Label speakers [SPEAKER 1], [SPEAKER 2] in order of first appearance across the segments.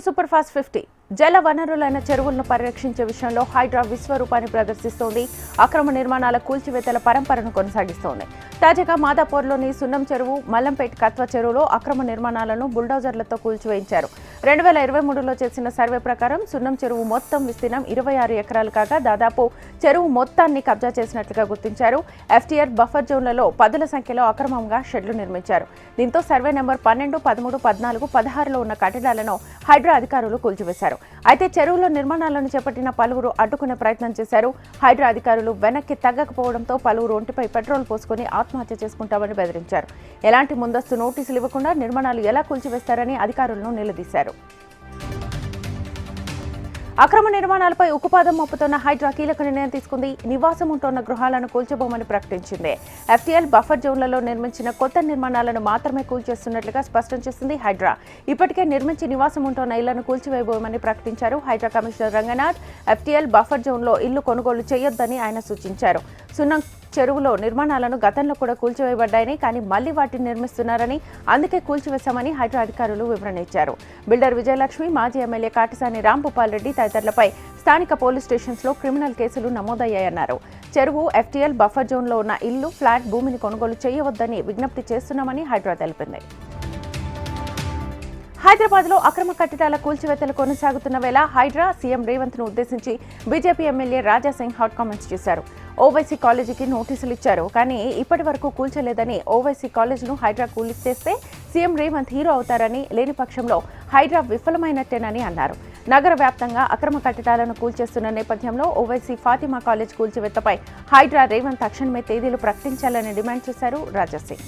[SPEAKER 1] Super fast fifty జల వనరులైన చెరువులను పరిరక్షించే విషయంలో హైడ్రా విశ్వరూపాన్ని ప్రదర్శిస్తోంది. అక్రమ నిర్మాణాల కూల్చివేతల పరంపరను కొనసాగిస్తోంది. తాజాగా మాదాపూర్లోని సున్నం చెరువు మల్లంపేట్ కత్వ చెరువులో అక్రమ నిర్మాణాలను బుల్డోజర్లతో కూల్చివేయించారు. రెండు వేల ఇరవై మూడులో చేసిన సర్వే ప్రకారం సున్నం చెరువు మొత్తం విస్తీర్ణం ఇరవై ఆరు ఎకరాలు కాగా దాదాపు చెరువు మొత్తాన్ని కబ్జా చేసినట్లుగా గుర్తించారు. ఎఫ్టీఆర్ బఫర్ జోన్లలో పదుల సంఖ్యలో అక్రమంగా షెడ్లు నిర్మించారు. దీంతో సర్వే నెంబర్ పన్నెండు పదమూడు పద్నాలుగు పదహారులో ఉన్న కట్టడాలను హైడ్రా అధికారులు కూల్చివేశారు. అయితే చెరువులో నిర్మాణాలను చేపట్టిన పలువురు అడ్డుకునే ప్రయత్నం చేశారు. హైడ్రా అధికారులు వెనక్కి తగ్గకపోవడంతో పలువురు ఒంటిపై పెట్రోల్ పోసుకుని ఆత్మహత్య చేసుకుంటామని బెదిరించారు. ఎలాంటి ముందస్తు నోటీసులు ఇవ్వకుండా నిర్మాణాలు ఎలా కూల్చివేస్తారని అధికారులను నిలదీశారు. అక్రమ నిర్మాణాలపై ఉక్కుపాదం మోపుతున్న హైడ్రా కీలక నిర్ణయం తీసుకుంది. నివాసం ఉంటున్న గృహాలను కూల్చబోమని ప్రకటించింది. ఎఫ్టీఎల్ బఫర్ జోన్లలో నిర్మించిన కొత్త నిర్మాణాలను మాత్రమే కూల్చేస్తున్నట్లుగా స్పష్టం చేసింది హైడ్రా. ఇప్పటికే నిర్మించి నివాసం ఉంటున్న ఇళ్ళను కూల్చివేయబోమని ప్రకటించారు Hydraa commissioner Ranganath. FTL buffer జోన్లో ఇల్లు కొనుగోలు చేయొద్దని ఆయన సూచించారు. సున్నం చెరువులో నిర్మాణాలను గతంలో కూడా కూల్చివేయబడ్డాయని కానీ మళ్ళీ వాటిని నిర్మిస్తున్నారని అందుకే కూల్చివేశామని హైడ్రా అధికారులు వివరణ ఇచ్చారు. బిల్డర్ విజయలక్ష్మి మాజీ ఎమ్మెల్యే కాటసాని రాంభూపాల్ రెడ్డి తదితరులపై స్థానిక పోలీస్ స్టేషన్స్లో క్రిమినల్ కేసులు నమోదయ్యాయన్నారు. చెరువు ఎఫ్టీఎల్ బఫర్ జోన్లో ఉన్న ఇల్లు ఫ్లాట్ భూమిని కొనుగోలు చేయవద్దని విజ్ఞప్తి చేస్తున్నామని హైడ్రా తెలిపింది. హైదరాబాద్లో అక్రమ కట్టడాల కూల్చివేతలు కొనసాగుతున్న వేళ హైడ్రా సీఎం రేవంత్ను ఉద్దేశించి BJP MLA Raja Singh hot comments చేశారు. ఓవైసీ కాలేజీకి నోటీసులు ఇచ్చారు. కానీ ఇప్పటి వరకు కూల్చలేదని ఓవైసీ కాలేజీను హైడ్రా కూలిస్తేస్తే సీఎం రేవంత్ హీరో అవుతారని లేని పక్షంలో హైడ్రా విఫలమైనట్టేనని అన్నారు. నగర వ్యాప్తంగా అక్రమ కట్టడాలను కూల్చేస్తున్న నేపథ్యంలో ఓవైసీ ఫాతిమా కాలేజ్ కూల్చివేతపై హైడ్రా రేవంత్ తక్షణమే తేదీలు ప్రకటించాలని డిమాండ్ చేశారు రాజా సింగ్.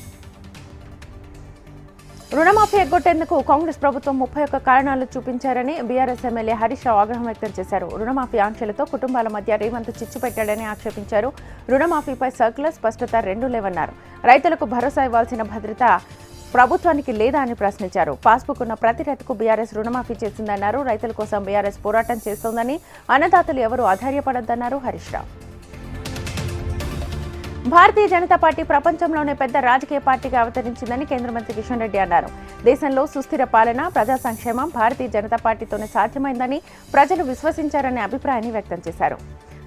[SPEAKER 1] రుణమాఫీ ఎగ్గొట్టేందుకు కాంగ్రెస్ ప్రభుత్వం ముప్పై ఒక్క కారణాలు చూపించారని బీఆర్ఎస్ ఎమ్మెల్యే హరీష్ రావు ఆగ్రహం వ్యక్తం చేశారు. రుణమాఫీ ఆంక్షలతో కుటుంబాల మధ్య రేవంత్ చిచ్చు పెట్టాడని ఆక్షేపించారు. రుణమాఫీపై సర్కులర్ స్పష్టత రెండూ లేవన్నారు. రైతులకు భరోసా ఇవ్వాల్సిన భద్రత ప్రభుత్వానికి లేదా అని ప్రశ్నించారు. పాస్బుక్ ఉన్న ప్రతి రైతుకు బీఆర్ఎస్ రుణమాఫీ చేసిందన్నారు. రైతుల కోసం బీఆర్ఎస్ పోరాటం చేస్తోందని అన్నదాతలు ఎవరూ ఆధార్యపడొద్దన్నారు హరీష్ రావు. భారతీయ జనతా పార్టీ ప్రపంచంలోనే పెద్ద రాజకీయ పార్టీగా అవతరించిందని కేంద్ర మంత్రి కిషన్ రెడ్డి అన్నారు. దేశంలో సుస్థిర పాలన ప్రజా సంక్షేమం భారతీయ జనతా పార్టీతోనే సాధ్యమైందని ప్రజలు విశ్వసించారనే అభిప్రాయాన్ని వ్యక్తం చేశారు.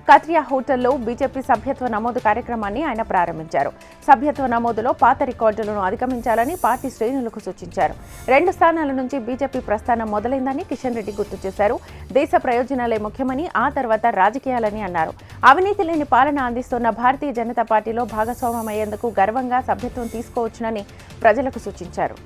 [SPEAKER 1] కత్రియా హోటల్లో బీజేపీ సభ్యత్వ నమోదు కార్యక్రమాన్ని ఆయన ప్రారంభించారు. సభ్యత్వ నమోదులో పాత రికార్డులను అధిగమించాలని పార్టీ శ్రేణులకు సూచించారు. రెండు స్థానాల నుంచి బీజేపీ ప్రస్థానం మొదలైందని కిషన్ రెడ్డి గుర్తు చేశారు. దేశ ప్రయోజనాలే ముఖ్యమని ఆ తర్వాత రాజకీయాలని అన్నారు. అవినీతి లేని పాలన అందిస్తున్న భారతీయ జనతా పార్టీలో భాగస్వామ్యమయ్యేందుకు గర్వంగా సభ్యత్వం తీసుకోవచ్చునని ప్రజలకు సూచించారు.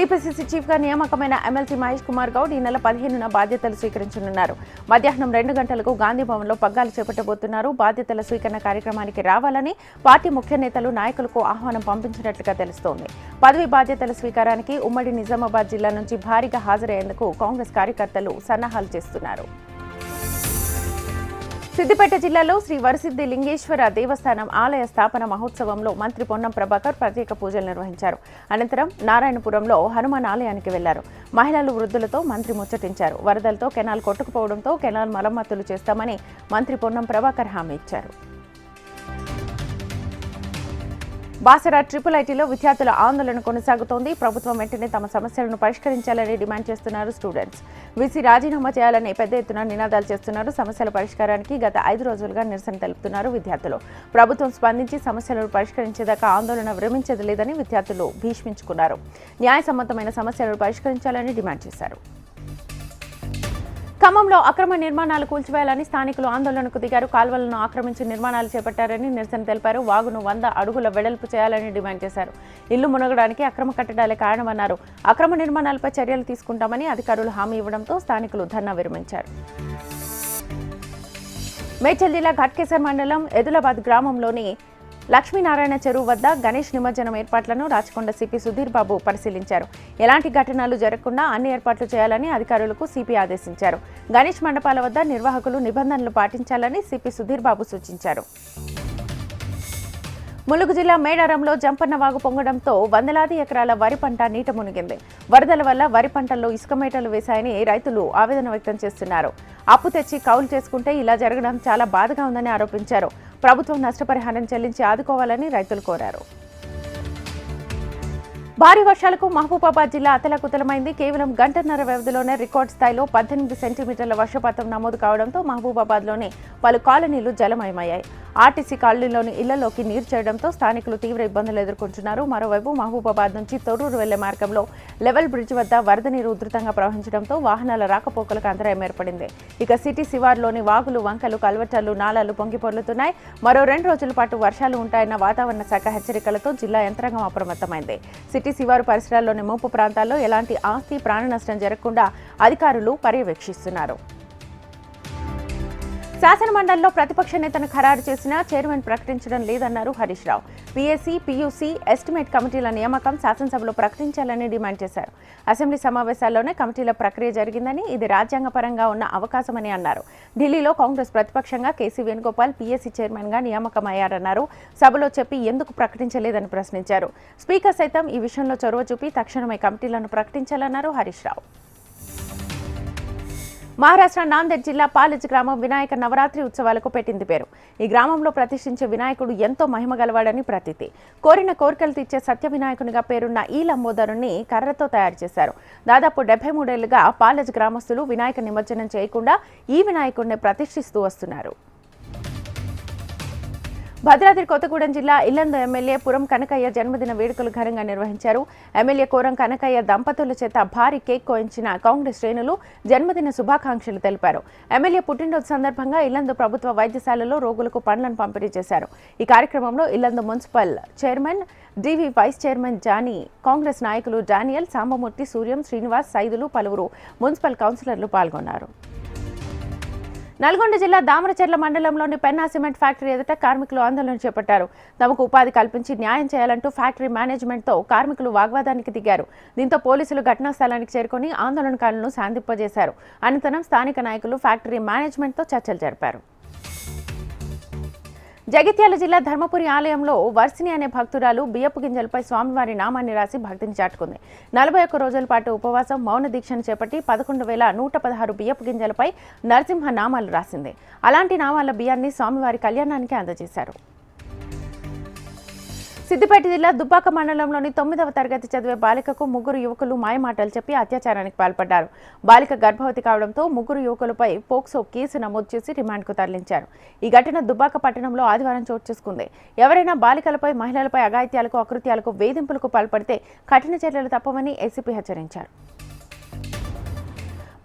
[SPEAKER 1] టీపీసీసీ చీఫ్గా నియామకమైన ఎమ్మెల్సీ మహేష్ కుమార్ గౌడ్ ఈ నెల పదిహేనున బాధ్యతలు స్వీకరించనున్నారు. మధ్యాహ్నం రెండు గంటలకు గాంధీ భవన్లో పగ్గాలు చేపట్టబోతున్నారు. బాధ్యతల స్వీకరణ కార్యక్రమానికి రావాలని పార్టీ ముఖ్య నేతలు నాయకులకు ఆహ్వానం పంపించినట్లుగా తెలుస్తోంది. పదవి బాధ్యతల స్వీకారానికి ఉమ్మడి నిజామాబాద్ జిల్లా నుంచి భారీగా హాజరయ్యేందుకు కాంగ్రెస్ కార్యకర్తలు సన్నాహాలు చేస్తున్నారు. సిద్దిపేట జిల్లాలో శ్రీ వరసిద్ధి లింగేశ్వర దేవస్థానం ఆలయ స్థాపన మహోత్సవంలో మంత్రి పొన్నం ప్రభాకర్ ప్రత్యేక పూజలు నిర్వహించారు. అనంతరం నారాయణపురంలో హనుమాన్ ఆలయానికి వెళ్ళారు. మహిళలు వృద్ధులతో మంత్రి ముచ్చటించారు. వరదలతో కెనాల్ కొట్టుకుపోవడంతో కెనాల్ మరమ్మతులు చేస్తామని మంత్రి పొన్నం ప్రభాకర్ హామీ ఇచ్చారు. బాసరా ట్రిపుల్ ఐటీలో విద్యార్థుల ఆందోళన కొనసాగుతోంది. ప్రభుత్వం వెంటనే తమ సమస్యలను పరిష్కరించాలని డిమాండ్ చేస్తున్నారు స్టూడెంట్స్. వీసీ రాజీనామా చేయాలని పెద్ద ఎత్తున నినాదాలు చేస్తున్నారు. సమస్యల పరిష్కారానికి గత ఐదు రోజులుగా నిరసన తెలుపుతున్నారు విద్యార్థులు. ప్రభుత్వం స్పందించి సమస్యలను పరిష్కరించేదాకా ఆందోళన విరమించేది లేదని విద్యార్థులు భీష్మించుకున్నారు. న్యాయసమ్మతమైన సమస్యలను పరిష్కరించాలని డిమాండ్ చేశారు. ఖమ్మంలో అక్రమ నిర్మాణాలు కూల్చివేయాలని స్థానికులు ఆందోళనకు దిగారు. కాల్వలను ఆక్రమించి నిర్మాణాలు చేపట్టారని నిరసన తెలిపారు. వాగును వంద అడుగుల వెడల్పు చేయాలని డిమాండ్ చేశారు. ఇల్లు మునగడానికి అక్రమ కట్టడాలే కారణమన్నారు. అక్రమ నిర్మాణాలపై చర్యలు తీసుకుంటామని అధికారులు హామీ ఇవ్వడంతో స్థానికులు ధర్నా విరమించారు. మేడ్చల్ జిల్లా ఘట్కేసర్ మండలం ఎదులాబాద్ గ్రామంలోని లక్ష్మీనారాయణ చెరువు వద్ద గణేష్ నిమజ్జనం ఏర్పాట్లను రాచకొండ సిపి సుధీర్ బాబు పరిశీలించారు. ఎలాంటి ఘటనలు జరగకుండా అన్ని ఏర్పాట్లు చేయాలని అధికారులకు సిపి ఆదేశించారు. గణేష్ మండపాల వద్ద నిర్వాహకులు నిబంధనలు పాటించాలని సిపి సుధీర్ బాబు సూచించారు. ములుగు జిల్లా మేడారంలో జంపన్న వాగు పొంగడంతో వందలాది ఎకరాల వరి పంట నీట మునిగింది. వరదల వల్ల వరి పంటల్లో ఇసుక మేటలు వేశాయని రైతులు ఆవేదన వ్యక్తం చేస్తున్నారు. అప్పు తెచ్చి కౌలు చేసుకుంటే ఇలా జరగడం చాలా బాధగా ఉందని ఆరోపించారు. ప్రభుత్వం నష్టపరిహారం చెల్లించి ఆదుకోవాలని రైతులు కోరారు. భారీ వర్షాలకు మహబూబాబాద్ జిల్లా అతలకుతలమైంది. కేవలం గంటన్నర వ్యవధిలోనే రికార్డు స్థాయిలో పద్దెనిమిది సెంటీమీటర్ల వర్షపాతం నమోదు కావడంతో మహబూబాబాద్లోని పలు కాలనీలు జలమయమయ్యాయి. ఆర్టీసీ కాలనీలోని ఇళ్ళలోకి నీరు చేయడంతో స్థానికులు తీవ్ర ఇబ్బందులు ఎదుర్కొంటున్నారు. మరోవైపు మహబూబాబాద్ నుంచి తొర్రూరు వెళ్ళే మార్గంలో లెవెల్ బ్రిడ్జ్ వద్ద వరద నీరు ఉధృతంగా ప్రవహించడంతో వాహనాల రాకపోకలకు అంతరాయం ఏర్పడింది. ఇక సిటీ శివార్లోని వాగులు వంకలు కల్వటర్లు నాలాలు పొంగిపొర్లుతున్నాయి మరో రెండు రోజుల పాటు వర్షాలు ఉంటాయన్న వాతావరణ శాఖ హెచ్చరికలతో జిల్లా యంత్రాంగం అప్రమత్తమైంది. సిటీ శివారు పరిసరాల్లోని ముంపు ప్రాంతాల్లో ఎలాంటి ఆస్తి ప్రాణ నష్టం జరగకుండా అధికారులు పర్యవేక్షిస్తున్నారు. శాసనమండలిలో ప్రతిపక్ష నేతను ఖరారు చేసిన చైర్మన్ ప్రకటించడం లేదన్నారు Harish Rao. PSC PUC estimate కమిటీల నియామకం శాసనసభలో ప్రకటించాలని డిమాండ్ చేశారు. అసెంబ్లీ సమావేశాల్లోనే కమిటీల ప్రక్రియ జరిగిందని ఇది రాజ్యాంగపరంగా ఉన్న అవకాశమని అన్నారు. ఢిల్లీలో కాంగ్రెస్ ప్రతిపక్షంగా కేసీ వేణుగోపాల్ పీఎస్సీ చైర్మన్గా నియామకమయ్యారన్నారు. సభలో చెప్పి ఎందుకు ప్రకటించలేదని ప్రశ్నించారు. స్పీకర్ సైతం ఈ విషయంలో చొరవ చూపి తక్షణమే కమిటీలను ప్రకటించాలన్నారు హరీష్ రావు. మహారాష్ట్ర నాందేడ్ జిల్లా పాలెజ్ గ్రామం వినాయక నవరాత్రి ఉత్సవాలకు పెట్టింది పేరు. ఈ గ్రామంలో ప్రతిష్ఠించే వినాయకుడు ఎంతో మహిమ గలవాడని ప్రతీతి. కోరిన కోరికలు తీర్చే సత్య వినాయకునిగా పేరున్న ఈ లంబోదరుణ్ణి కర్రతో తయారు చేశారు. దాదాపు డెబ్బై మూడేళ్ళుగా పాలజ్ గ్రామస్తులు వినాయక నిమజ్జనం చేయకుండా ఈ వినాయకుడిని ప్రతిష్ఠిస్తూ వస్తున్నారు. భద్రాద్రి కొత్తగూడెం జిల్లా ఇల్లందు ఎమ్మెల్యే పురం కనకయ్య జన్మదిన వేడుకలు ఘనంగా నిర్వహించారు. ఎమ్మెల్యే కోరం కనకయ్య దంపతుల చేత భారీ కేక్ కోయించిన కాంగ్రెస్ శ్రేణులు జన్మదిన శుభాకాంక్షలు తెలిపారు. ఎమ్మెల్యే పుట్టినరోజు సందర్భంగా ఇల్లందు ప్రభుత్వ వైద్యశాలలో రోగులకు పండ్లను పంపిణీ చేశారు. ఈ కార్యక్రమంలో Yellandu municipal chairman DV vice chairman Jani Congress నాయకులు డానియల్ సాంబమూర్తి సూర్యం శ్రీనివాస్ సైదులు పలువురు మున్సిపల్ కౌన్సిలర్లు పాల్గొన్నారు. నల్గొండ జిల్లా దామరచెర్ల మండలంలోని పెన్నా సిమెంట్ ఫ్యాక్టరీ ఎదుట కార్మికులు ఆందోళన చేపట్టారు. తమకు ఉపాధి కల్పించి న్యాయం చేయాలంటూ ఫ్యాక్టరీ మేనేజ్మెంట్తో కార్మికులు వాగ్వాదానికి దిగారు. దీంతో పోలీసులు ఘటనా స్థలానికి చేరుకొని ఆందోళనకారులను శాంతింపజేశారు. అనంతరం స్థానిక నాయకులు ఫ్యాక్టరీ మేనేజ్మెంట్తో చర్చలు జరిపారు. జగిత్యాల జిల్లా ధర్మపురి ఆలయంలో వర్సిని అనే భక్తురాలు బియ్యపు గింజలపై స్వామివారి నామాన్ని రాసి భక్తిని చాటుకుంది. నలభై ఒక్క రోజుల పాటు ఉపవాసం మౌన దీక్షను చేపట్టి పదకొండు వేల నూట పదహారు బియ్యపు గింజలపై నరసింహ నామాలు రాసింది. అలాంటి నామాల బియ్యాన్ని స్వామివారి కళ్యాణానికి అందజేశారు. సిద్దిపేట జిల్లా దుబ్బాక మండలంలోని తొమ్మిదవ తరగతి చదివే బాలికకు ముగ్గురు యువకులు మాయమాటలు చెప్పి అత్యాచారానికి పాల్పడ్డారు. బాలిక గర్భవతి కావడంతో ముగ్గురు యువకులపై పోక్సో కేసు నమోదు చేసి రిమాండ్కు తరలించారు. ఈ ఘటన దుబ్బాక పట్టణంలో ఆదివారం చోటు చేసుకుంది. ఎవరైనా బాలికలపై మహిళలపై అఘాయిత్యాలకు అకృత్యాలకు వేధింపులకు పాల్పడితే కఠిన చర్యలు తప్పవని ఏసీపీ హెచ్చరించారు.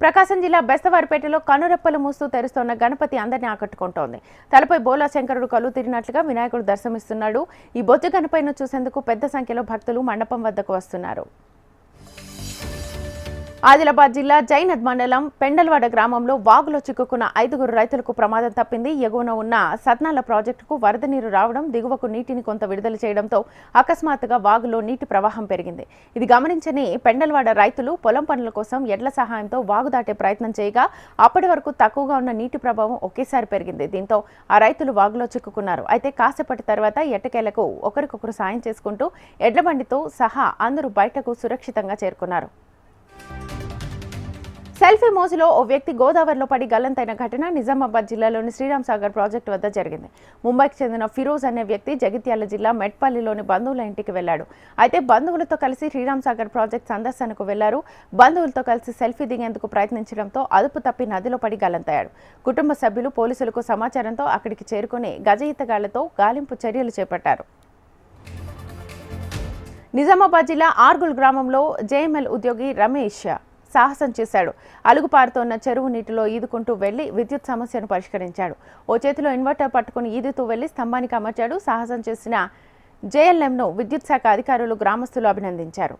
[SPEAKER 1] ప్రకాశం జిల్లా బెస్తవారిపేటలో కనురెప్పలు మూస్తూ తెరుస్తోన్న గణపతి అందరినీ ఆకట్టుకుంటోంది. తలపై బోలా శంకరుడు కళ్ళు తిరిగినట్లుగా వినాయకుడు దర్శనమిస్తున్నాడు. ఈ బొజ్జు గణపైను చూసేందుకు పెద్ద సంఖ్యలో భక్తులు మండపం వద్దకు వస్తున్నారు. ఆదిలాబాద్ జిల్లా జైనద్ మండలం పెండల్వాడ గ్రామంలో వాగులో చిక్కుకున్న ఐదుగురు రైతులకు ప్రమాదం తప్పింది. ఎగువన ఉన్న సత్నాల ప్రాజెక్టుకు వరద నీరు రావడం దిగువకు నీటిని కొంత విడుదల చేయడంతో అకస్మాత్తుగా వాగులో నీటి ప్రవాహం పెరిగింది. ఇది గమనించని పెండల్వాడ రైతులు పొలం పనుల కోసం ఎడ్ల సహాయంతో వాగు దాటే ప్రయత్నం చేయగా అప్పటి వరకు తక్కువగా ఉన్న నీటి ప్రభావం ఒకేసారి పెరిగింది. దీంతో ఆ రైతులు వాగులో చిక్కుకున్నారు. అయితే కాసేపటి తర్వాత ఎట్టకేలకు ఒకరికొకరు సాయం చేసుకుంటూ ఎడ్ల బండితో సహా అందరూ బయటకు సురక్షితంగా చేరుకున్నారు. సెల్ఫీ మోజులో ఓ వ్యక్తి గోదావరిలో పడి గల్లంతైన ఘటన నిజామాబాద్ జిల్లాలోని శ్రీరామ్ సాగర్ ప్రాజెక్టు వద్ద జరిగింది. ముంబైకి చెందిన ఫిరోజ్ అనే వ్యక్తి జగిత్యాల జిల్లా మెట్పల్లిలోని బంధువుల ఇంటికి వెళ్ళాడు అయితే బంధువులతో కలిసి శ్రీరామ్ సాగర్ ప్రాజెక్ట్ సందర్శనకు వెళ్ళారు. బంధువులతో కలిసి సెల్ఫీ దిగేందుకు ప్రయత్నించడంతో అదుపు తప్పి నదిలో పడి గల్లంతయ్యాడు. కుటుంబ సభ్యులు పోలీసులకు సమాచారంతో అక్కడికి చేరుకుని గజ ఈతగాళ్ళతో గాలింపు చర్యలు చేపట్టారు. నిజామాబాద్ జిల్లా ఆర్గుల్ గ్రామంలో జేఎంఎల్ ఉద్యోగి రమేష్ సాహసం చేశాడు. అలుగుపారుతోన్న చెరువు నీటిలో ఈదుకుంటూ వెళ్ళి విద్యుత్ సమస్యను పరిష్కరించాడు. ఓ చేతిలో ఇన్వర్టర్ పట్టుకుని ఈదుతూ వెళ్ళి స్తంభానికి అమర్చాడు. సాహసం చేసిన జేఎల్ఎంను విద్యుత్ శాఖ అధికారులు గ్రామస్తులు అభినందించారు.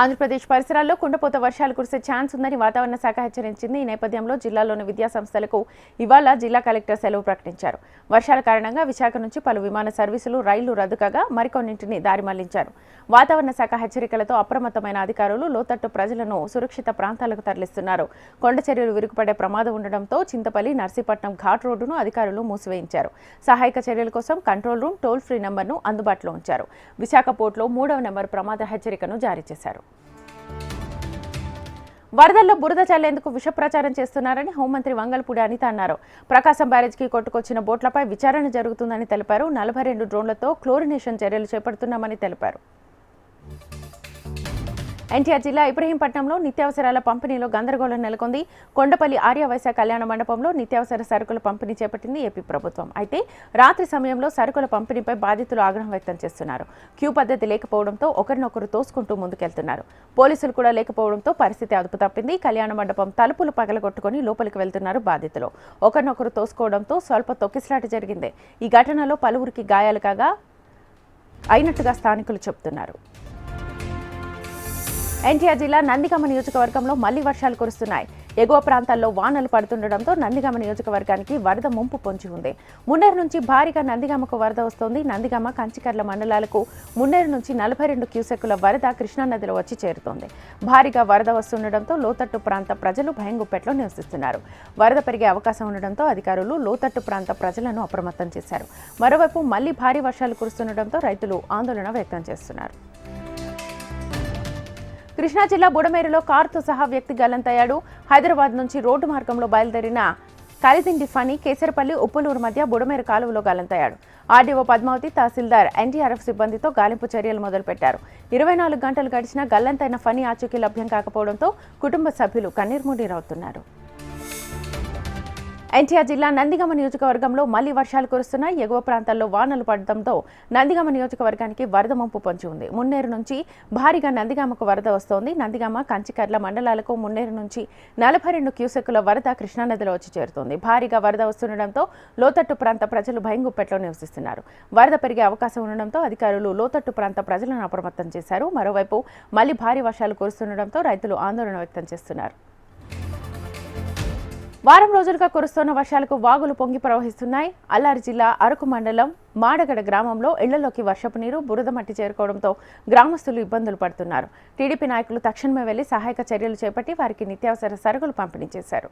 [SPEAKER 1] ఆంధ్రప్రదేశ్ పరిసరాల్లో కుండపోత వర్షాలు కురిసే ఛాన్స్ ఉందని వాతావరణ శాఖ హెచ్చరించింది. ఈ నేపథ్యంలో జిల్లాలోని విద్యా సంస్థలకు ఇవాళ జిల్లా కలెక్టర్ సెలవు ప్రకటించారు. వర్షాల కారణంగా విశాఖ నుంచి పలు విమాన సర్వీసులు రైళ్ళు రద్దు కాగా మరికొన్నింటిని దారి మళ్ళించారు. వాతావరణ శాఖ హెచ్చరికలతో అప్రమత్తమైన అధికారులు లోతట్టు ప్రజలను సురక్షిత ప్రాంతాలకు తరలిస్తున్నారు. కొండ చర్యలు విరుగుపడే ప్రమాదం ఉండడంతో చింతపల్లి నర్సీపట్నం ఘాట్ రోడ్డును అధికారులు మూసివేయించారు. సహాయక చర్యల కోసం కంట్రోల్ రూమ్ టోల్ ఫ్రీ నెంబర్ను అందుబాటులో ఉంచారు. విశాఖ పోర్టులో మూడవ నెంబర్ ప్రమాద హెచ్చరికను జారీ చేశారు. వరదల్లో బురద చల్లేందుకు విష ప్రచారం చేస్తున్నారని హోంమంత్రి వంగల్పూడి అనిత అన్నారు. ప్రకాశం బ్యారేజ్కి కొట్టుకొచ్చిన బోట్లపై విచారణ జరుగుతుందని తెలిపారు. నలభై రెండు డ్రోన్లతో క్లోరినేషన్ చర్యలు చేపడుతున్నామని తెలిపారు. ఎన్టీఆర్ జిల్లా ఇబ్రహీంపట్నంలో నిత్యావసరాల పంపిణీలో గందరగోళం నెలకొంది. కొండపల్లి ఆర్యవైశ్య కళ్యాణ మండపంలో నిత్యావసర సరుకుల పంపిణీ చేపట్టింది ఏపీ ప్రభుత్వం. అయితే రాత్రి సమయంలో సరుకుల పంపిణీపై బాధితులు ఆగ్రహం వ్యక్తం చేస్తున్నారు. క్యూ పద్ధతి లేకపోవడంతో ఒకరినొకరు తోసుకుంటూ ముందుకెళ్తున్నారు. పోలీసులు కూడా లేకపోవడంతో పరిస్థితి అదుపు తప్పింది. కళ్యాణ మండపం తలుపులు పగలగొట్టుకుని లోపలికి వెళ్తున్నారు బాధితులు. ఒకరినొకరు తోసుకోవడంతో స్వల్ప తొక్కిసలాట జరిగింది. ఈ ఘటనలో పలువురికి గాయాలు కాగా అయినట్టుగా స్థానికులు చెబుతున్నారు. ఎన్టీఆర్ జిల్లా నందిగామ నియోజకవర్గంలో మళ్ళీ వర్షాలు కురుస్తున్నాయి. ఎగువ ప్రాంతాల్లో వానలు పడుతుండటంతో నందిగామ నియోజకవర్గానికి వరద ముంపు పొంచి ఉంది. మున్నేరు నుంచి భారీగా నందిగామకు వరద వస్తోంది. నందిగామ కంచికర్ల మండలాలకు మున్నేరు నుంచి నలభై రెండు క్యూసెక్కుల వరద కృష్ణానదిలో వచ్చి చేరుతోంది. భారీగా వరద వస్తుండటంతో లోతట్టు ప్రాంత ప్రజలు భయంగుప్పెట్లో నివసిస్తున్నారు. వరద పెరిగే అవకాశం ఉండడంతో అధికారులు లోతట్టు ప్రాంత ప్రజలను అప్రమత్తం చేశారు. మరోవైపు మళ్ళీ భారీ వర్షాలు కురుస్తుండటంతో రైతులు ఆందోళన వ్యక్తం చేస్తున్నారు. కృష్ణా జిల్లా బుడమేరులో కారుతో సహా వ్యక్తి గల్లంతయ్యాడు హైదరాబాద్ నుంచి రోడ్డు మార్గంలో బయలుదేరిన కలిదిండి ఫణి కేసరపల్లి ఉప్పులూరు మధ్య బుడమేరు కాలువలో గల్లంతయ్యాడు ఆర్డీఓ పద్మావతి తహసీల్దార్ ఎన్టీఆర్ఎఫ్ సిబ్బందితో గాలింపు చర్యలు మొదలుపెట్టారు. ఇరవై నాలుగు గంటలు గడిచినా గల్లంతైన ఫణి ఆచూకీ లభ్యం కాకపోవడంతో కుటుంబ సభ్యులు కన్నీర్మునీరవుతున్నారు ఎన్టీఆర్ జిల్లా నందిగమ నియోజకవర్గంలో మళ్ళీ వర్షాలు కురుస్తున్నాయి. ఎగువ ప్రాంతాల్లో వానలు పడడంతో నందిగామ నియోజకవర్గానికి వరద ముంపు పొంచి ఉంది. మున్నేరు నుంచి భారీగా నందిగామకు వరద వస్తోంది. నందిగామ కంచికర్ల మండలాలకు మున్నేరు నుంచి నలభై రెండు క్యూసెక్కుల వరద కృష్ణానదిలో వచ్చి చేరుతోంది. భారీగా వరద వస్తుండటంతో లోతట్టు ప్రాంత ప్రజలు భయంగుప్పెట్లో నివసిస్తున్నారు. వరద పెరిగే అవకాశం ఉండడంతో అధికారులు లోతట్టు ప్రాంత ప్రజలను అప్రమత్తం చేశారు. మరోవైపు మళ్ళీ భారీ వర్షాలు కురుస్తుండటంతో రైతులు ఆందోళన వ్యక్తం చేస్తున్నారు. వారం రోజులుగా కురుస్తున్న వర్షాలకు వాగులు పొంగి ప్రవహిస్తున్నాయి. అల్లారి జిల్లా అరకు మండలం మాడగడ గ్రామంలో ఇళ్ళలోకి వర్షపు నీరు బురద మట్టి చేరుకోవడంతో గ్రామస్తులు ఇబ్బందులు పడుతున్నారు. టీడీపీ నాయకులు తక్షణమే వెళ్ళి సహాయక చర్యలు చేపట్టి వారికి నిత్యావసర సరుకులు పంపిణీ చేశారు.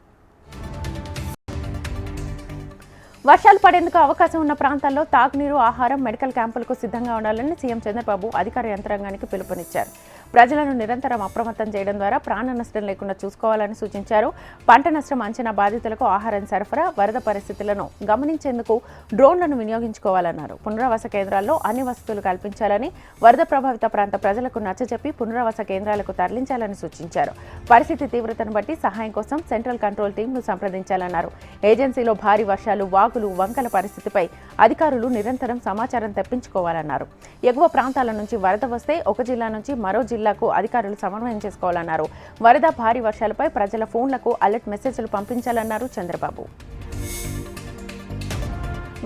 [SPEAKER 1] వర్షాలు పడేందుకు అవకాశం ఉన్న ప్రాంతాల్లో తాగునీరు ఆహారం మెడికల్ క్యాంపులకు సిద్ధంగా ఉండాలని సీఎం చంద్రబాబు అధికార యంత్రాంగానికి పిలుపునిచ్చారు. ప్రజలను నిరంతరం అప్రమత్తం చేయడం ద్వారా ప్రాణ నష్టం లేకుండా చూసుకోవాలని సూచించారు. పంట నష్టం అంచనా బాధితులకు ఆహారం సరఫరా వరద పరిస్థితులను గమనించేందుకు డ్రోన్లను వినియోగించుకోవాలన్నారు. పునరావాస కేంద్రాల్లో అన్ని వసతులు కల్పించాలని వరద ప్రభావిత ప్రాంత ప్రజలకు నచ్చజెప్పి పునరావాస కేంద్రాలకు తరలించాలని సూచించారు. పరిస్థితి తీవ్రతను బట్టి సహాయం కోసం సెంట్రల్ కంట్రోల్ టీంను సంప్రదించాలన్నారు. ఏజెన్సీలో భారీ వర్షాలు వాగులు వంకల పరిస్థితిపై అధికారులు నిరంతరం సమాచారం తెప్పించుకోవాలన్నారు. ఎగువ ప్రాంతాల నుంచి వరద వస్తే ఒక జిల్లా నుంచి మరో జిల్లా జిల్లాకు అధికారులు సమన్వయం చేసుకోవాలన్నారు. వరద భారీ వర్షాలపై ప్రజల ఫోన్లకు అలర్ట్ మెసేజ్లు పంపించాలన్నారు చంద్రబాబు.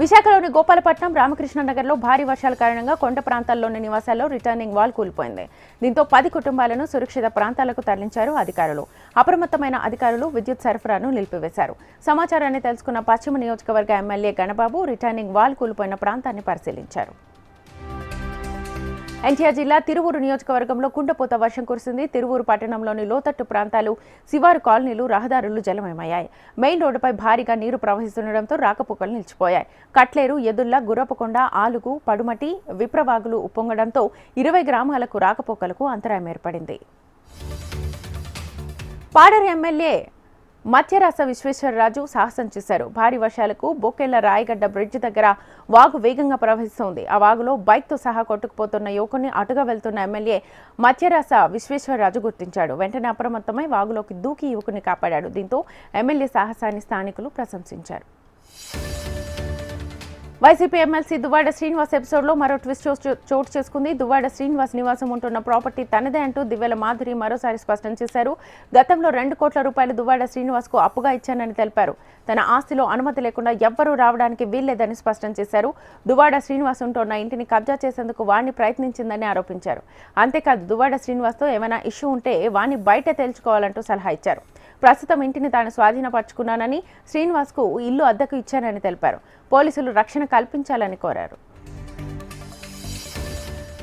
[SPEAKER 1] విశాఖలోని గోపాలపట్నం రామకృష్ణ నగర్లో భారీ వర్షాల కారణంగా కొండ ప్రాంతాల్లోని నివాసాల్లో రిటర్నింగ్ వాల్ కూలిపోయింది. దీంతో పది కుటుంబాలను సురక్షిత ప్రాంతాలకు తరలించారు అధికారులు. అప్రమత్తమైన అధికారులు విద్యుత్ సరఫరాను నిలిపివేశారు. సమాచారాన్ని తెలుసుకున్న పశ్చిమ నియోజకవర్గ ఎమ్మెల్యే గణబాబు రిటర్నింగ్ వాల్ కూలిపోయిన ప్రాంతాన్ని పరిశీలించారు. ఎన్టీఆర్ జిల్లా తిరువూరు నియోజకవర్గంలో కుండపోత వర్షం కురిసింది. తిరువూరు పట్టణంలోని లోతట్టు ప్రాంతాలు శివారు కాలనీలు రహదారులు జలమయమయ్యాయి. మెయిన్ రోడ్డుపై భారీగా నీరు ప్రవహిస్తుండటంతో రాకపోకలు నిలిచిపోయాయి. కట్లేరు ఎదుల్లా గుర్రపకొండ ఆలుగు పడుమటి విప్రవాగులు ఉప్పొంగడంతో ఇరవై గ్రామాలకు రాకపోకలకు అంతరాయం ఏర్పడింది. పాడేరు ఎమ్మెల్యే మధ్యరాస విశ్వేశ్వరరాజు సాహసం చేశారు. భారీ వర్షాలకు బొక్కెళ్ళ రాయగడ్డ బ్రిడ్జ్ దగ్గర వాగు వేగంగా ప్రవహిస్తోంది. ఆ వాగులో బైక్తో సహా కొట్టుకుపోతున్న యువకుని అటుగా వెళ్తున్న ఎమ్మెల్యే మధ్యరాస విశ్వేశ్వరరాజు గుర్తించాడు. వెంటనే అప్రమత్తమై వాగులోకి దూకి యువకుని కాపాడాడు. దీంతో ఎమ్మెల్యే సాహసాన్ని స్థానికులు ప్రశంసించారు. వైసీపీ ఎమ్మెల్సీ దువ్వాడ శ్రీనివాస్ ఎపిసోడ్లో మరో ట్విస్ట్ చోటు చేసుకుంది. దువ్వాడ శ్రీనివాస్ నివాసం ఉంటున్న ప్రాపర్టీ తనదే అంటూ దివ్యల మాధురి మరోసారి స్పష్టం చేశారు. గతంలో రెండు కోట్ల రూపాయలు దువ్వాడ శ్రీనివాస్కు అప్పుగా ఇచ్చానని తెలిపారు. తన ఆస్తిలో అనుమతి లేకుండా ఎవ్వరూ రావడానికి వీల్లేదని స్పష్టం చేశారు. దువ్వాడ శ్రీనివాస్ ఉంటున్న ఇంటిని కబ్జా చేసేందుకు వాణ్ణి ప్రయత్నించిందని ఆరోపించారు. అంతేకాదు దువ్వాడ శ్రీనివాస్తో ఏమైనా ఇష్యూ ఉంటే వాణ్ణి బయట తేల్చుకోవాలంటూ సలహా ఇచ్చారు. ప్రస్తుతం ఇంటిని తాను స్వాధీనపరుచుకున్నానని శ్రీనివాస్కు ఇల్లు అద్దెకు ఇచ్చానని తెలిపారు. పోలీసులు రక్షణ కల్పించాలని కోరారు.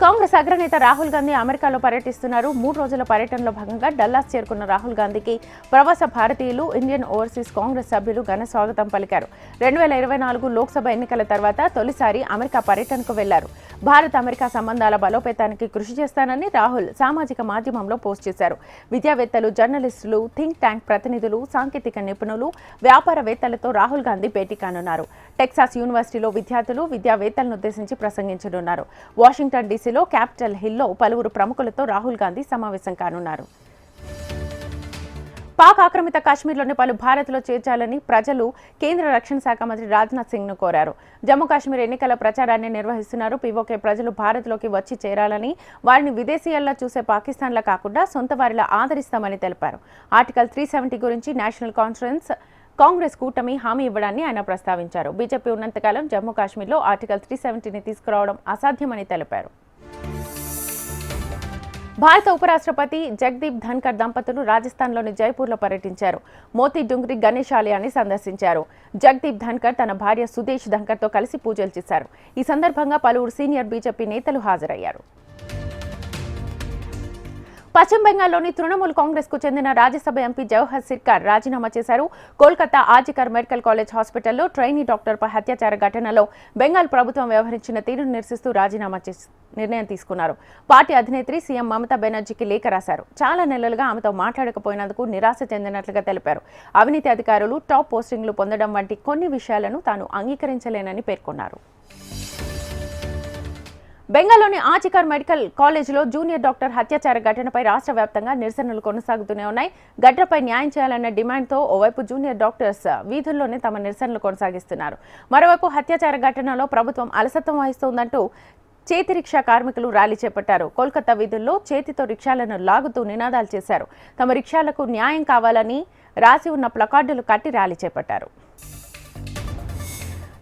[SPEAKER 1] కాంగ్రెస్ అగ్రనేత రాహుల్ గాంధీ అమెరికాలో పర్యటిస్తున్నారు. మూడు రోజుల పర్యటనలో భాగంగా డల్లాస్ చేరుకున్న రాహుల్ గాంధీకి ప్రవాస భారతీయులు ఇండియన్ ఓవర్సీస్ కాంగ్రెస్ సభ్యులు ఘన స్వాగతం పలికారు. రెండు వేల ఇరవై నాలుగు లోక్సభ ఎన్నికల తర్వాత తొలిసారి అమెరికా పర్యటనకు వెళ్ళారు. భారత్ అమెరికా సంబంధాల బలోపేతానికి కృషి చేస్తానని రాహుల్ సామాజిక మాధ్యమంలో పోస్ట్ చేశారు. విద్యావేత్తలు జర్నలిస్టులు థింక్ ట్యాంక్ ప్రతినిధులు సాంకేతిక నిపుణులు వ్యాపారవేత్తలతో రాహుల్ గాంధీ భేటీ కానున్నారు. టెక్సాస్ యూనివర్సిటీలో విద్యార్థులు విద్యావేత్తలను ఉద్దేశించి ప్రసంగించనున్నారు. వాషింగ్టన్ డీసీలో క్యాపిటల్ హిల్లో పలువురు ప్రముఖులతో రాహుల్ గాంధీ సమావేశం కానున్నారు. పాక్ ఆక్రమిత కాశ్మీర్లోని పలు భారత్లో చేర్చాలని ప్రజలు కేంద్ర రక్షణ శాఖ మంత్రి రాజ్నాథ్ సింగ్ను కోరారు. జమ్మూ కాశ్మీర్ ఎన్నికల ప్రచారాన్ని నిర్వహిస్తున్నారు. పీఓకే ప్రజలు భారత్లోకి వచ్చి చేరాలని వారిని విదేశీయాల్లో చూసే పాకిస్తాన్లా కాకుండా సొంత వారిలా ఆదరిస్తామని తెలిపారు. ఆర్టికల్ త్రీ సెవెంటీ గురించి నేషనల్ కాన్ఫరెన్స్ కాంగ్రెస్ కూటమి హామీ ఇవ్వడాన్ని ఆయన ప్రస్తావించారు. బీజేపీ ఉన్నంతకాలం జమ్మూ కాశ్మీర్లో ఆర్టికల్ త్రీ సెవెంటీని తీసుకురావడం అసాధ్యమని తెలిపారు. భారత ఉపరాష్ట్రపతి జగదీప్ ధన్కర్ దంపతులు రాజస్థాన్లోని జైపూర్లో పర్యటించారు. మోతీ డుంగ్రి గణేష్ ఆలయాన్ని సందర్శించారు. జగదీప్ ధన్కర్ తన భార్య సుదేశ్ ధన్కర్తో కలిసి పూజలు చేశారు. ఈ సందర్భంగా పలువురు సీనియర్ బీజేపీ నేతలు హాజరయ్యారు. పశ్చిమ బెంగాల్లోని తృణమూల్ కాంగ్రెస్కు చెందిన రాజ్యసభ ఎంపీ జవహర్ సిర్కార్ రాజీనామా చేశారు. కోల్కతా ఆర్జికర్ మెడికల్ కాలేజ్ హాస్పిటల్లో ట్రైనీ డాక్టర్పై హత్యాచార ఘటనలో బెంగాల్ ప్రభుత్వం వ్యవహరించిన తీరును నిరసిస్తూ రాజీనామా చేసి నిర్ణయం తీసుకున్నారు. పార్టీ అధినేత్రి సీఎం మమతా బెనర్జీకి లేఖ రాశారు. చాలా నెలలుగా ఆమెతో మాట్లాడకపోయినందుకు నిరాశ చెందినట్లుగా తెలిపారు. అవినీతి అధికారులు టాప్ పోస్టింగ్లు పొందడం వంటి కొన్ని విషయాలను తాను అంగీకరించలేనని పేర్కొన్నారు. బెంగాల్లోని ఆచికార్ మెడికల్ కాలేజీలో జూనియర్ డాక్టర్ హత్యాచార ఘటనపై రాష్ట్ర వ్యాప్తంగా నిరసనలు కొనసాగుతూనే ఉన్నాయి. ఘటనపై న్యాయం చేయాలన్న డిమాండ్తో ఓవైపు జూనియర్ డాక్టర్స్ వీధుల్లోనే తమ నిరసనలు కొనసాగిస్తున్నారు. మరోవైపు హత్యాచార ఘటనలో ప్రభుత్వం అలసత్వం వహిస్తోందంటూ చేతి రిక్షా కార్మికులు ర్యాలీ చేపట్టారు. కోల్కతా వీధుల్లో చేతితో రిక్షాలను లాగుతూ నినాదాలు చేశారు. తమ రిక్షాలకు న్యాయం కావాలని రాసి ఉన్న ప్లకార్డులు కట్టి ర్యాలీ చేపట్టారు.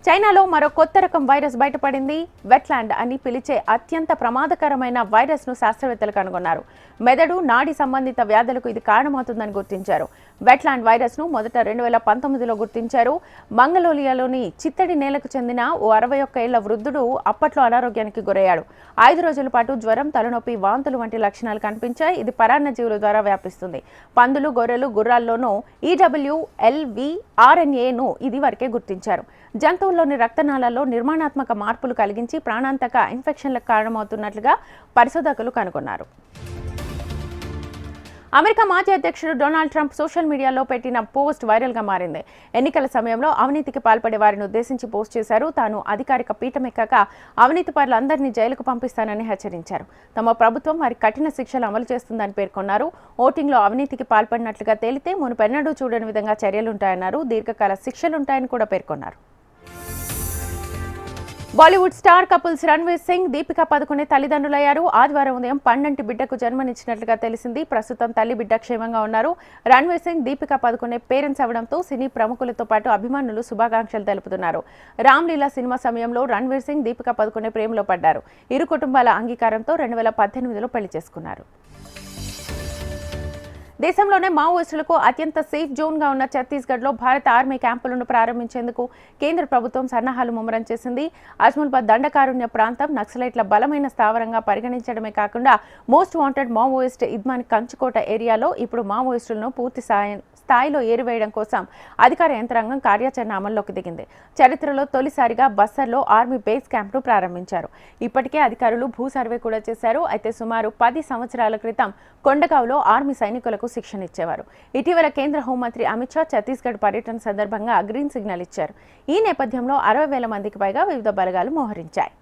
[SPEAKER 1] చైనాలో మరో కొత్త రకం వైరస్ బయటపడింది. వెట్లాండ్ అని పిలిచే అత్యంత ప్రమాదకరమైన వైరస్ను శాస్త్రవేత్తలు కనుగొన్నారు. మెదడు నాడి సంబంధిత వ్యాధులకు ఇది కారణమవుతుందని గుర్తించారు. వెట్లాండ్ వైరస్ను మొదట రెండు వేల పంతొమ్మిదిలో గుర్తించారు. మంగళోలియాలోని చిత్తడి నేలకు చెందిన ఓ అరవై ఒక్క ఏళ్ళ వృద్ధుడు అప్పట్లో అనారోగ్యానికి గురయ్యాడు. ఐదు రోజుల పాటు జ్వరం తలనొప్పి వాంతులు వంటి లక్షణాలు కనిపించాయి. ఇది పరాన్న జీవుల ద్వారా వ్యాపిస్తుంది. పందులు గొర్రెలు గుర్రాల్లోనూ ఈడబ్ల్యూ ఎల్వి ఆర్ఎన్ఏను ఇది వరకే గుర్తించారు. జంతువుల్లోని రక్తనాళాల్లో నిర్మాణాత్మక మార్పులు కలిగించి ప్రాణాంతక ఇన్ఫెక్షన్లకు కారణమవుతున్నట్లుగా పరిశోధకులు కనుగొన్నారు. అమెరికా మాజీ అధ్యక్షుడు డొనాల్డ్ ట్రంప్ సోషల్ మీడియాలో పెట్టిన పోస్ట్ వైరల్గా మారింది. ఎన్నికల సమయంలో అవినీతికి పాల్పడే వారిని ఉద్దేశించి పోస్ట్ చేశారు. తాను అధికారిక పీఠం ఎక్కాక అవినీతి పరులందరినీ జైలుకు పంపిస్తానని హెచ్చరించారు. తమ ప్రభుత్వం వారి కఠిన శిక్షలు అమలు చేస్తుందని పేర్కొన్నారు. ఓటింగ్లో అవినీతికి పాల్పడినట్లుగా తేలితే మునుపెన్నడూ చూడని విధంగా చర్యలుంటాయన్నారు. దీర్ఘకాల శిక్షలుంటాయని కూడా పేర్కొన్నారు. Bollywood star couples Ranveer Singh Deepika Padukone తల్లిదండ్రులయ్యారు. ఆదివారం ఉదయం పన్నెండు బిడ్డకు జన్మనిచ్చినట్లుగా తెలిసింది. ప్రస్తుతం తల్లి బిడ్డ క్షేమంగా ఉన్నారు. రణ్వీర్ సింగ్ దీపికా పదుకునే పేరెంట్స్ అవడంతో సినీ ప్రముఖులతో పాటు అభిమానులు శుభాకాంక్షలు తెలుపుతున్నారు. రామ్లీలా సినిమా సమయంలో రణ్వీర్ సింగ్ దీపికా పదుకునే ప్రేమలో పడ్డారు. ఇరు కుటుంబాల అంగీకారంతో రెండు వేల పద్దెనిమిదిలో పెళ్ళి చేసుకున్నారు. దేశంలోనే మావోయిస్టులకు అత్యంత సేఫ్ జోన్గా ఉన్న ఛత్తీస్గఢ్లో భారత ఆర్మీ క్యాంపులను ప్రారంభించేందుకు కేంద్ర ప్రభుత్వం సన్నాహాలు ముమ్మరం చేసింది. అజ్మల్బాద్ దండకారుణ్య ప్రాంతం నక్సలైట్ల బలమైన స్థావరంగా పరిగణించడమే కాకుండా మోస్ట్ వాంటెడ్ మావోయిస్ట్ ఇద్మాన్ కంచుకోట ఏరియాలో ఇప్పుడు మావోయిస్టులను పూర్తి సాయం స్థాయిలో ఏరివేయడం కోసం అధికార యంత్రాంగం కార్యాచరణ అమల్లోకి దిగింది. చరిత్రలో తొలిసారిగా బస్సర్లో ఆర్మీ బేస్ క్యాంప్ను ప్రారంభించారు. ఇప్పటికే అధికారులు భూ సర్వే కూడా చేశారు. అయితే సుమారు పది సంవత్సరాల క్రితం కొండగావ్లో ఆర్మీ సైనికులకు శిక్షణ ఇచ్చేవారు. ఇటీవల కేంద్ర హోంమంత్రి అమిత్ షా ఛత్తీస్గఢ్ పర్యటన సందర్భంగా గ్రీన్ సిగ్నల్ ఇచ్చారు. ఈ నేపథ్యంలో అరవై వేల మందికి పైగా వివిధ బలగాలు మోహరించాయి.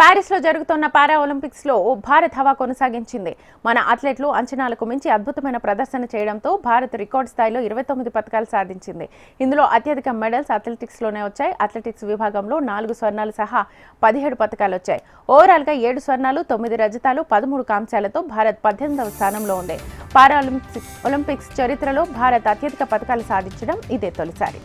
[SPEAKER 1] ప్యారిస్లో జరుగుతున్న పారా ఒలింపిక్స్లో భారత్ హవా కొనసాగించింది. మన అథ్లెట్లు అంచనాలకు మించి అద్భుతమైన ప్రదర్శన చేయడంతో భారత్ రికార్డు స్థాయిలో ఇరవై తొమ్మిది పథకాలు సాధించింది. ఇందులో అత్యధిక మెడల్స్ అథ్లెటిక్స్లోనే వచ్చాయి. అథ్లెటిక్స్ విభాగంలో నాలుగు స్వర్ణాలు సహా పదిహేడు పథకాలు వచ్చాయి. ఓవరాల్గా ఏడు స్వర్ణాలు తొమ్మిది రజతాలు పదమూడు కాంస్యాలతో భారత్ పద్దెనిమిదవ స్థానంలో ఉంది. పారా ఒలింపిక్స్ ఒలింపిక్స్ చరిత్రలో భారత్ అత్యధిక పథకాలు సాధించడం ఇదే తొలిసారి.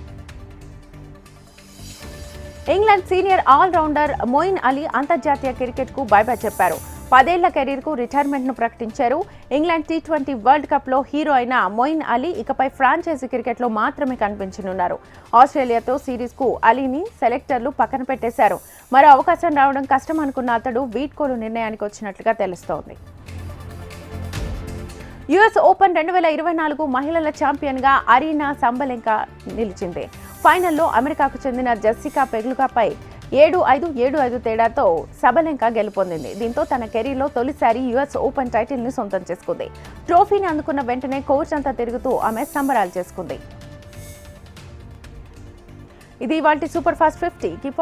[SPEAKER 1] England senior allrounder Moeen Ali అంతర్జాతీయ క్రికెట్కు బైబై చెప్పారు. పదేళ్ళ కెరీర్కు రిటైర్మెంట్ను ప్రకటించారు. ఇంగ్లాండ్ టీ ట్వంటీ వరల్డ్ కప్లో హీరో అయిన మొయిన్ అలీ ఇకపై ఫ్రాంచైజీ క్రికెట్లో మాత్రమే కనిపించనున్నారు. ఆస్ట్రేలియాతో సిరీస్కు అలీని సెలెక్టర్లు పక్కన పెట్టేశారు. మరో అవకాశం రావడం కష్టం అనుకున్న అతడు వీడ్కోలు నిర్ణయానికి వచ్చినట్లుగా తెలుస్తోంది. యుఎస్ ఓపెన్ రెండు వేల ఇరవై నాలుగు మహిళల ఛాంపియన్గా అరీనా సంబలెంక నిలిచింది. ఫైనల్లో అమెరికాకు చెందిన జెస్సికా పెగ్లుకాపై ఏడు ఐదు ఏడు ఐదు తేడాతో సబలెంక గెలుపొందింది. దీంతో తన కెరీర్లో తొలిసారి యుఎస్ ఓపెన్ టైటిల్ని సొంతం చేసుకుంది. ట్రోఫీని అందుకున్న వెంటనే కోచ్ అంతా తిరుగుతూ ఆమె సంబరాలు చేసుకుంది. ఇది వాటి సూపర్ ఫాస్ట్ ఫిఫ్టీ. కీప్